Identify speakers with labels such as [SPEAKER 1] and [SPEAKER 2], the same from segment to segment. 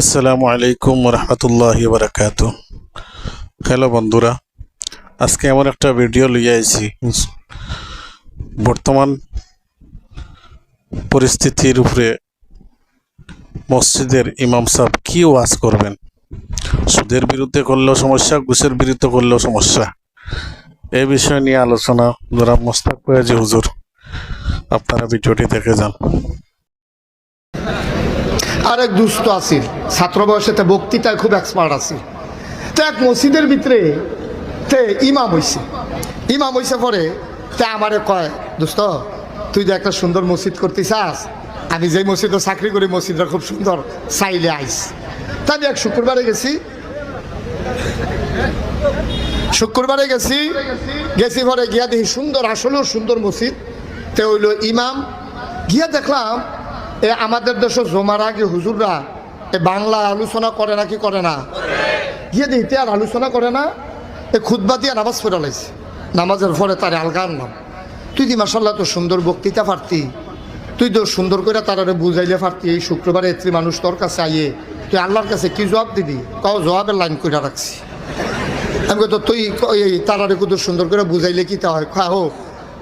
[SPEAKER 1] আসসালামু আলাইকুম রহমতুল্লাহ বারাকাত হ্যালো বন্ধুরা, আজকে এমন একটা ভিডিও লইয়া আইছি। বর্তমান পরিস্থিতির উপরে মসজিদের ইমাম সাহেব কি ওয়াজ করবেন? সুদের বিরুদ্ধে করলেও সমস্যা, ঘুষের বিরুদ্ধে করলেও সমস্যা। এই বিষয় নিয়ে আলোচনা যারা মোস্তাক কয়েজি হুজুর, আপনারা ভিডিওটি দেখে যান।
[SPEAKER 2] আরেক দুস্থ আছিল। ছাত্র বয়সেতে বক্তৃতায় খুব এক্সপার্ট আছিল। তো এক মসজিদের ভিতরে তে ইমাম হইছে। ইমাম হইছে পরে তে আমারে কয় দোস্ত তুই যে একটা সুন্দর মসজিদ করতে চাস আমি যেই মসজিদে চাকরি করি, মসজিদটা খুব সুন্দর, চাইলে আইস। তা আমি এক শুক্রবারে গেছি। শুক্রবারে গেছি গেছি পরে গিয়া দেখি সুন্দর, আসলেও সুন্দর মসজিদ। তে হইল ইমাম। গিয়া দেখলাম এ আমাদের দেশে জমার আগে হুজুররা এ বাংলা আলোচনা করে না কি করে না? গিয়ে দিতে আর আলোচনা করে না, এ খুদ্া দিয়ে নামাজ পড়ে লাইছে নামাজের পরে তার আলগার নাম। তুই দি মাসাল্লাহ তো সুন্দর বক্তৃতা পারতি। তুই তো সুন্দর করে তারারে বুঝাইলে পারতি, এই শুক্রবারে এত্রি মানুষ তোর কাছে আইয়ে তুই আল্লাহর কাছে কি জবাব দিবি? কাউ জবাবের লাইন করে রাখছি। আমি তো তুই এই তারারে কত সুন্দর করে বুঝাইলে কি তা হয়? খা, হোক।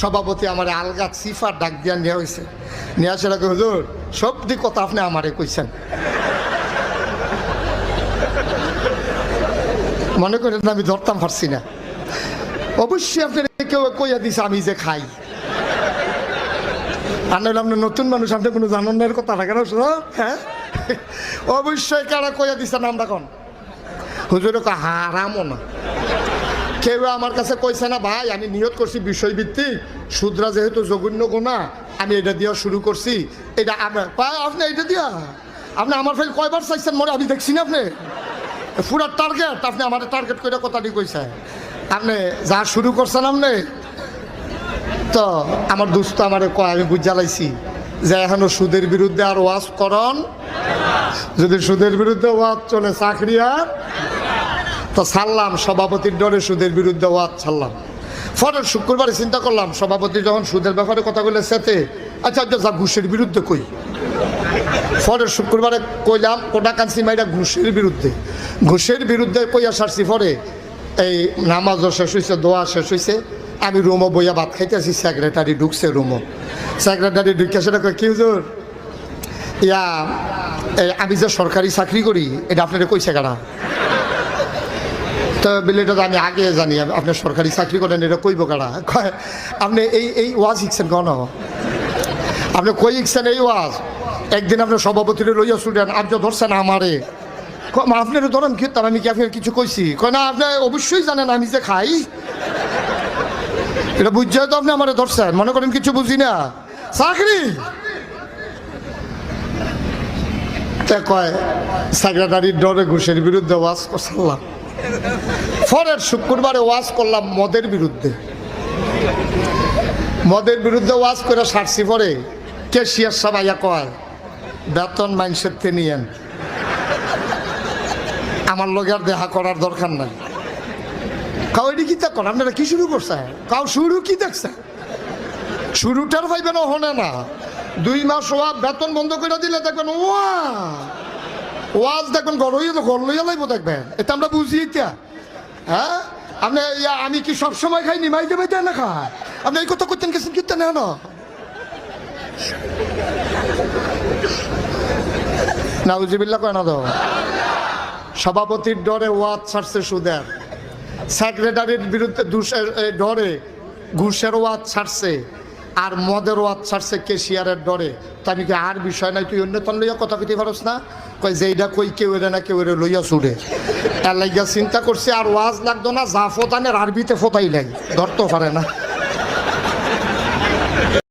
[SPEAKER 2] সভাপতি আমার আলগা সিফার ডাক দিয়া নেওয়া হয়েছে নেওয়া সেটাকে হুজুর সব দিক কথা আপনি আমারে কইছেন। মনে করেন আমি ধরতাম পারছি না। অবশ্যই আপনার কেউ কইয়া দিছে আমি যে খাই। আর নইলে আপনার নতুন মানুষ, আপনি কোনো জানান না এর কথা রাখেন হ্যাঁ? অবশ্যই কারা কইয়া দিছে নামটা কোন? হুজুরে হারামও না। কেউ আমার কাছে কইছে না, ভাই, আমি নিয়ত করছি বিষয়ভিত্তিক। শুদ্রা যেহেতু জঘন্য গোনা আমি এটা দিয়া শুরু করছি। এটা আমার আপনি এটা দিয়া? আপনি আমার ফেল কয়বার চাইছেন মনে আমি দেখছি না আপনি। পুরা টার্গেট আপনি আমার টার্গেট করে কথাটি কইছে আপনি যা শুরু করছেন আপনি, তো আমার দুস্থ আমার কয়, আমি বুঝালাইছি যে এখনও সুদের বিরুদ্ধে আর ওয়াজ করন যদি সুদের বিরুদ্ধে ওয়াজ চলে, চাকরি আর তো ছাড়লাম সভাপতির ডরে সুদের বিরুদ্ধে ওয়াজ ছাড়লাম। পরের শুক্রবারে চিন্তা করলাম, সভাপতি যখন সুদের ব্যাপারে কথা বলে সেতে আচ্ছা আচ্ছা ঘুষের বিরুদ্ধে কই? পরের শুক্রবারে কইলাম, কোটা কান্সি মাইরা ঘুষের বিরুদ্ধে। ঘুষের বিরুদ্ধে কইয়া সারছি পরে, এই নামাজও শেষ হয়েছে দোয়া শেষ হয়েছে আমি রুমো বইয়া ভাত খাইতেছি সেক্রেটারি ঢুকছে রুমো সেক্রেটারি ঢুকে সেটা কি হুজুর? ইয়া আমি যে সরকারি চাকরি করি, এটা আপনারা কইছে কারা? তো বিলেটা আমি আগে জানি আপনি সরকারি চাকরি করেন এটা কইব কারা? কয় আপনি এই এই ওয়াজ শিখছেন কেন? আপনি কই শিখছেন এই ওয়াজ? একদিন আপনি সভাপতিরে লইয়া শুনেন আপনি ধরছেন আমারে। ক- মা, আপনার ধরেন কি? তার আমি কি আপনার কিছু কইছি? কয় না আপনি অবশ্যই জানেন আমি যে খাই। এটা বুঝছে তো আপনি আমারে ধরছেন মনে করেন কিছু বুঝি না। চাকরি? তা কয় সেক্রেটারির ডরে ঘুষের বিরুদ্ধে ওয়াজ করলাম পরের শুক্রবারে ওয়াজ করলাম মদের বিরুদ্ধে। মদের বিরুদ্ধে ওয়াজ করে সারছি পরে কেশিয়ার সব আইয়া কয় বেতন তে নিয়েন। আমার লোক আর দেখা করার দরকার নাই। কাউ এটি কি কর? আপনারা কি শুরু করছে কাউ শুরু কি দেখছে শুরুটার পাইবেন হনে না। দুই মাস ওয়া বেতন বন্ধ করে দিলে দেখবেন, ওয়া! ওয়াজ দেখবেন, ঘর হইয়া ঘর লইয়া লাইব দেখবেন। এটা আমরা বুঝি এটা। হ্যাঁ? আপনি আমি কি সব সময় খাই নিমাই দেবে না খায়? আপনি এই কথা করতেন গেছেন কীর্তন না নাউজিবিল্লা কয় না তো? সভাপতির ডরে ওয়াদ ছাড়ছে সুদের। সেক্রেটারির বিরুদ্ধে দুষের ডরে ঘুষের ওয়াদ ছাড়ছে আর মদের ওয়াদ ছাড়ছে কেশিয়ারের ডরে। তা আমি কি আর বিষয় নাই? তুই অন্য তন লইয়া কথা কইতে পারস না? কই যে এইটা কই, কেউ এরে না কেউ এরে লইয়া ছুড়ে। এর লাগিয়া চিন্তা করছে, আর ওয়াজ লাগতো না, যা ফোতানের আরবিতে ফোতাই লাগে ধরতে পারে না।